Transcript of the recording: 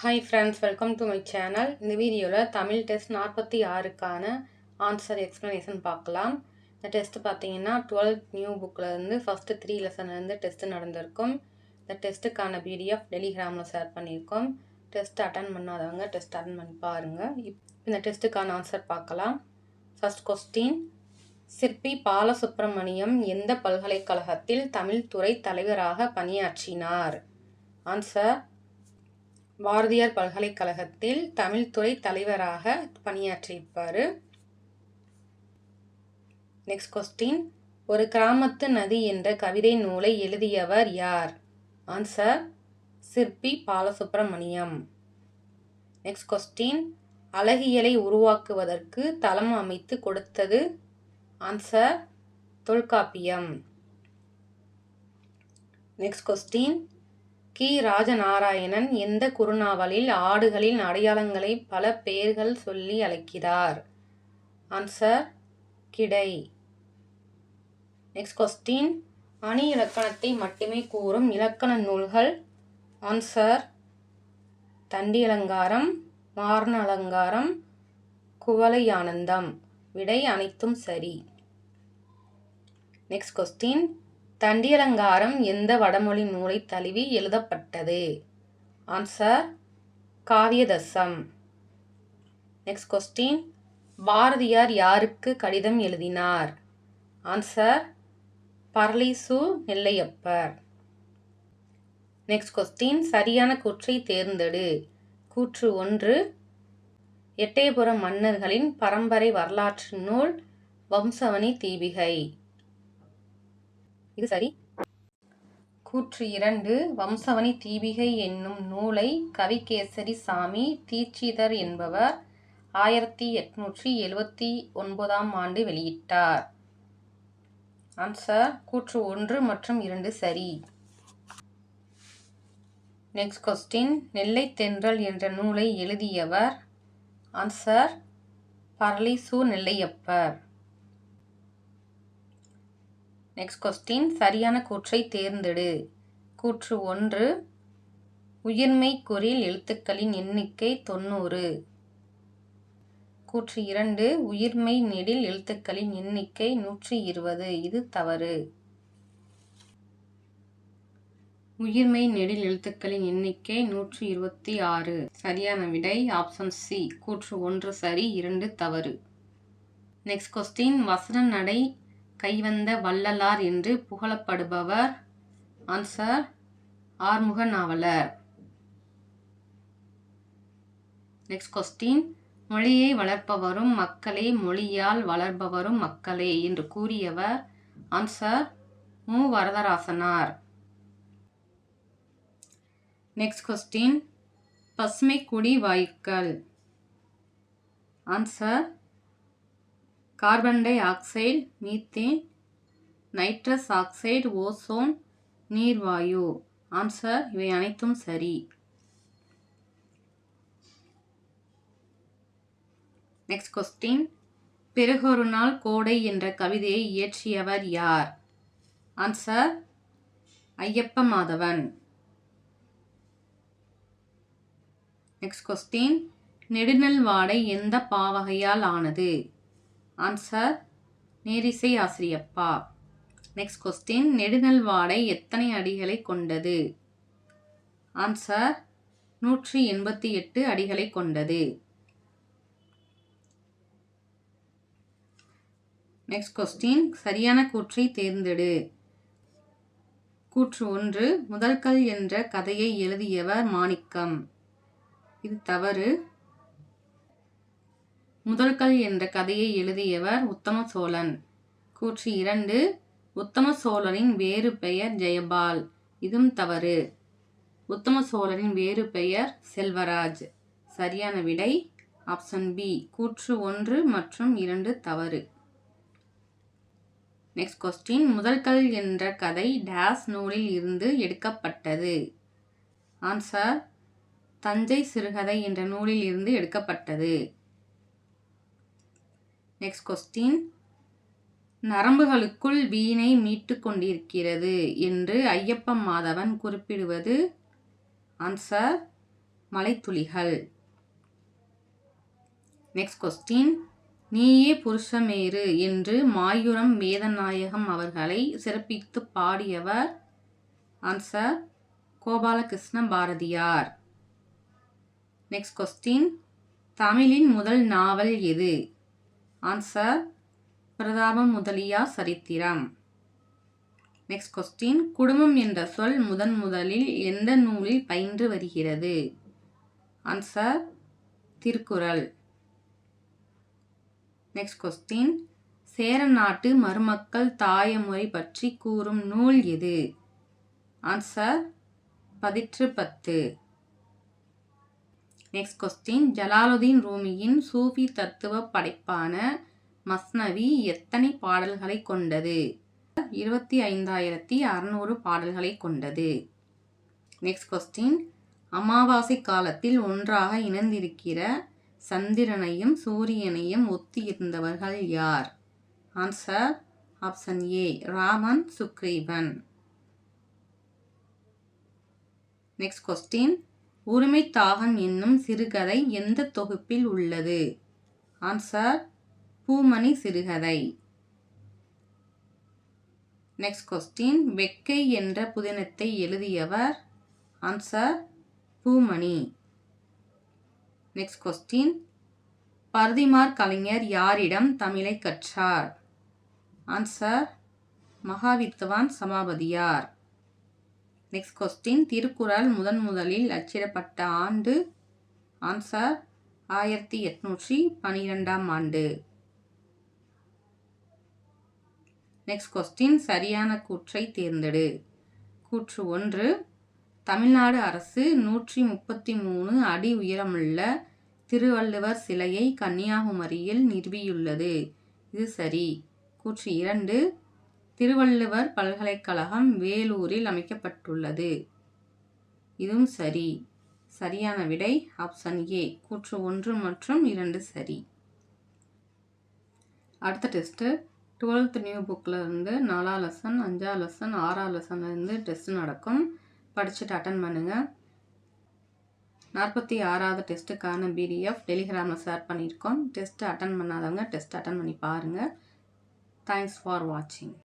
Hi friends welcome to my channel இந்த வீடியோவில் Tamil test நாற்பத்தி ஆறுக்கான ஆன்சர் எக்ஸ்ப்ளனேஷன் பார்க்கலாம். இந்த டெஸ்ட்டு பார்த்தீங்கன்னா டுவெல்த் நியூ புக்கிலேருந்து ஃபஸ்ட்டு த்ரீ லெசன்லேருந்து டெஸ்ட்டு நடந்திருக்கும். இந்த டெஸ்ட்டுக்கான பிடிஎஃப் டெலிகிராமில் ஷேர் பண்ணியிருக்கோம். டெஸ்ட் அட்டன் பண்ணாதவங்க டெஸ்ட் அட்டன் பண்ணி பாருங்கள் இப் இந்த டெஸ்ட்டுக்கான ஆன்சர் பார்க்கலாம். ஃபஸ்ட் கொஸ்டின் சிற்பி பாலசுப்ரமணியம் எந்த பல்கலைக்கழகத்தில் தமிழ் துறை தலைவராக பணியாற்றினார்? ஆன்சர் பாரதியார் பல்கலைக்கழகத்தில் தமிழ்துறை தலைவராக பணியாற்றியிருப்பார். நெக்ஸ்ட் கொஸ்டின் ஒரு கிராமத்து நதி என்ற கவிதை நூலை எழுதியவர் யார்? ஆன்சர் சிற்பி பாலசுப்ரமணியம். நெக்ஸ்ட் கொஸ்டின் அழகியலை உருவாக்குவதற்கு தளம் அமைத்து கொடுத்தது. ஆன்சர் தொல்காப்பியம். நெக்ஸ்ட் கொஸ்டின் கி. ராஜநாராயணன் எந்த குறுநாவலில் ஆடுகளின் அடையாளங்களை பல பெயர்கள் சொல்லி அழைக்கிறார்? ஆன்சர் கிடை. நெக்ஸ்ட் கொஸ்டின் அணி இலக்கணத்தை மட்டுமே கூறும் இலக்கண நூல்கள். ஆன்சர் தண்டி அலங்காரம் மாரண அலங்காரம் குவளை ஆனந்தம். விடை அனைத்தும் சரி. நெக்ஸ்ட் கொஸ்டின் தண்டியலங்காரம் எந்த வடமொழி நூலை தழுவி எழுதப்பட்டது? ஆன்சர் காவியதசம் நெக்ஸ்ட் கொஸ்டின் பாரதியார் யாருக்கு கடிதம் எழுதினார்? Answer Paralisu Nellaiyappar. Next question சரியான கூற்றை தேர்ந்தெடு. கூற்று ஒன்று எட்டயபுரம் மன்னர்களின் பரம்பரை வரலாற்று நூல் வம்சவனி தீபிகை. இது சரி. கூற்று இரண்டு வம்சவனி தீபிகை என்னும் நூலை கவிகேசரி சாமி தீட்சிதர் என்பவர் ஆயிரத்தி எட்நூற்றி எழுவத்தி ஒன்பதாம் ஆண்டு வெளியிட்டார். ஆன்சர் கூற்று ஒன்று மற்றும் இரண்டு சரி. நெக்ஸ்ட் கொஸ்டின் நெல்லை தென்றல் என்ற நூலை எழுதியவர் answer Paralisu Nellaiyappar. Next question சரியான கூற்றை தேர்ந்தெடு. கூற்று ஒன்று. உயிர்மை குறில் எழுத்துக்களின் எண்ணிக்கை தொண்ணூறு. கூற்று இரண்டு. உயிர்மை நெடில் எழுத்துக்களின் எண்ணிக்கை நூற்றி இருபது இது தவறு. உயிர்மை நெடில் எழுத்துக்களின் எண்ணிக்கை நூற்றி இருபத்தி ஆறு. சரியான விடை. Option C. கூற்று ஒன்று சரி இரண்டு தவறு. நெக்ஸ்ட் கொஸ்டின் வசன நடை கைவந்த வள்ளலார் என்று புகழப்படுபவர். Answer Arumuga Navalar next question மொழியை வளர்ப்பவரும் மக்களே மொழியால் வளர்பவரும் மக்களே என்று கூறியவர். ஆன்சர் மு. வரதராசனார். நெக்ஸ்ட் கொஸ்டின் பசுமை குடி வாயுக்கள் answer carbon dioxide methane nitrous oxide ozone நீர்வாயு. Answer இவை அனைத்தும் சரி. நெக்ஸ்ட் கொஸ்டின் பிறகொரு நாள் கோடை என்ற கவிதையை இயற்றியவர் யார்? Answer Ayyappa Madhavan. Next question Nedunalvadai எந்த பாவகையால் ஆனது? ஆன்சர் நேரிசை ஆசிரியப்பா. நெக்ஸ்ட் கொஸ்டின் நெடுநல் வாடை எத்தனை அடிகளை கொண்டது? ஆன்சர் நூற்றி எண்பத்தி எட்டு அடிகளை கொண்டது. நெக்ஸ்ட் கொஸ்டின் சரியான கூற்றை தேர்ந்தெடு. கூற்று ஒன்று முதல்கல் என்ற கதையை எழுதியவர் மாணிக்கம். இது தவறு. முதல்கல் என்ற கதையை எழுதியவர் உத்தம சோழன் கூற்று இரண்டு உத்தம சோழரின் வேறு பெயர் ஜெயபால். இதுவும் தவறு. உத்தம சோழரின் வேறு பெயர் செல்வராஜ். சரியான விடை ஆப்ஷன் பி. கூற்று ஒன்று மற்றும் இரண்டு தவறு. நெக்ஸ்ட் கொஸ்டின் முதல்கல் என்ற கதை டேஸ் நூலில் இருந்து எடுக்கப்பட்டது. ஆன்சர் தஞ்சை சிறுகதை என்ற நூலில் இருந்து எடுக்கப்பட்டது. நெக்ஸ்ட் கொஸ்டின் நரம்புகளுக்குள் வீணை மீட்டு கொண்டிருக்கிறது என்று ஐயப்ப மாதவன் குறிப்பிடுவது. ஆன்சர் மலைத்துளிகள். நெக்ஸ்ட் கொஸ்டின் நீயே புருஷமேறு என்று மாயூரம் வேதநாயகம் அவர்களை சிறப்பித்து பாடியவர். Answer Gopalakrishna Bharathiyar. Next question தமிழின் முதல் நாவல் எது? ஆன்சர் பிரதாபம் முதலியா சரித்திரம். நெக்ஸ்ட் கொஸ்டின் குடும்பம் என்ற சொல் முதன் முதலில் எந்த நூலில் பயின்று வருகிறது? Answer Thirukkural. Next question Chera நாட்டு மருமக்கள் தாயமுறை பற்றி கூறும் நூல் எது? Answer Pathitruppathu. Next question Jalaluddin ரூமியின் சூஃபி தத்துவ படைப்பான மஸ்னவி எத்தனை பாடல்களை கொண்டது? இருபத்தி ஐந்தாயிரத்தி அறநூறு பாடல்களை கொண்டது. நெக்ஸ்ட் கொஸ்டின் அமாவாசை காலத்தில் ஒன்றாக இணைந்திருக்கிற சந்திரனையும் சூரியனையும் ஒத்தி இருந்தவர்கள் யார்? Answer option A Raman Sugreevan. Next question உரிமை தாகம் என்னும் சிறுகதை எந்த தொகுப்பில் உள்ளது? ஆன்சர் பூமணி சிறுகதை. நெக்ஸ்ட் கொஸ்டின் வெக்கை என்ற புதினத்தை எழுதியவர் answer Poomani. Next question Parithimar Kalaignar யாரிடம் தமிழை கற்றார்? ஆன்சர் மகாவித்வான் சமாபதியார். நெக்ஸ்ட் கொஸ்டின் திருக்குறள் முதன் முதலில் அச்சிடப்பட்ட ஆண்டு ஆன்சர் ஆயிரத்தி எட்நூற்றி பனிரெண்டாம் ஆண்டு. நெக்ஸ்ட் கொஸ்டின் சரியான கூற்றை தேர்ந்தெடு. கூற்று ஒன்று. தமிழ்நாடு அரசு நூற்றி முப்பத்தி மூணு அடி உயரமுள்ள திருவள்ளுவர் சிலையை கன்னியாகுமரியில் நிறுவியுள்ளது. இது சரி. கூற்று இரண்டு. திருவள்ளுவர் பல்கலைக்கழகம் வேலூரில் அமைக்கப்பட்டுள்ளது. இதுவும் சரி. சரியான விடை ஆப்ஷன் ஏ. கூற்று ஒன்று மற்றும் இரண்டு சரி. அடுத்த டெஸ்ட்டு. டுவெல்த் நியூ புக்கில் இருந்து நாலா லெசன் அஞ்சா லெசன் ஆறா லெசன்லேருந்து டெஸ்ட் நடக்கும். படிச்சுட்டு அட்டன் பண்ணுங்கள் நாற்பத்தி ஆறாவது டெஸ்ட்டுக்கான பிடிஎஃப் டெலிகிராமில் ஷேர் பண்ணியிருக்கோம். டெஸ்ட்டு அட்டன் பண்ணாதவங்க டெஸ்ட் அட்டன் பண்ணி பாருங்கள் தேங்க்ஸ் ஃபார் வாட்சிங்